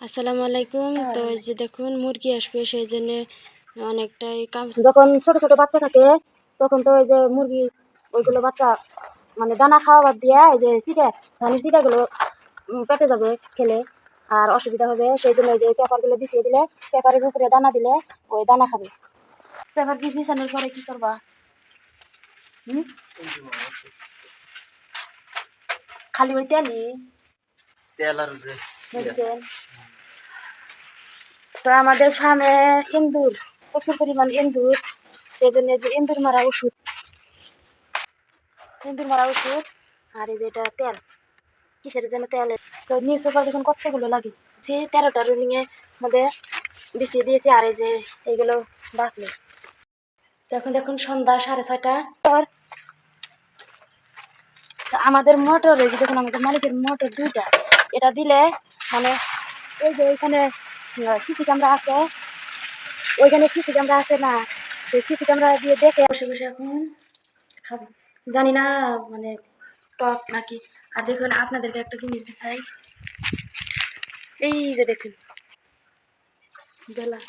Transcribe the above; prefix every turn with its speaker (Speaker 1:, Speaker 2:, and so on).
Speaker 1: আসসালামু আলাইকুম। তো এই যে দেখুন মুরগি আসবে সেই জন্য অনেকটাই কাজ
Speaker 2: যখন ছোট ছোট বাচ্চা থাকে তখন তো ওই যে মুরগি ওইগুলো বাচ্চা মানে দানা খাওয়াবার দিয়ে এই যে চিটা ধানের চিটাগুলো উম, পেটে যাবে খেলে। আর অসুবিধা হবে সেই জন্য ওই যে পেপারগুলো বিছিয়ে দিলে পেপারের উপরে দানা দিলে ওই দানা খাবে। পেপার কি বিছানোর পরে কি করবা? হুম? খালি ওই তেলই?
Speaker 3: তেল আর
Speaker 2: তো আমাদের ফার্মে ইন্দুর, প্রচুর পরিমাণ ইন্দুর সেই জন্য যে ইন্দুর মারা ওষুধ। ইন্দুর মারা ওষুধ আর এই যে এটা তেল, কিসের যেন তেল তো নিউজ পেপার দেখুন কতগুলো লাগে। যে তেরোটা রুলিং এর মধ্যে বিছিয়ে দিয়েছি আর এই যে এইগুলো বাঁচলো। দেখুন দেখুন, সন্ধ্যা সাড়ে ছয়টা পর আমাদের মোটর এই যে দেখুন, আমাদের মালিকের মোটর দুইটা, এটা দিলে মানে এই যে ওইখানে সিসি ক্যামেরা আছে। ওইখানে সিসি ক্যামেরা আছে না? সেই সিসি ক্যামেরা দিয়ে দেখে বসে বসে এখন খাব জানি না মানে টক নাকি। আর দেখুন, আপনাদেরকে একটা জিনিস দেখাই। এই যে দেখুন। বেলা।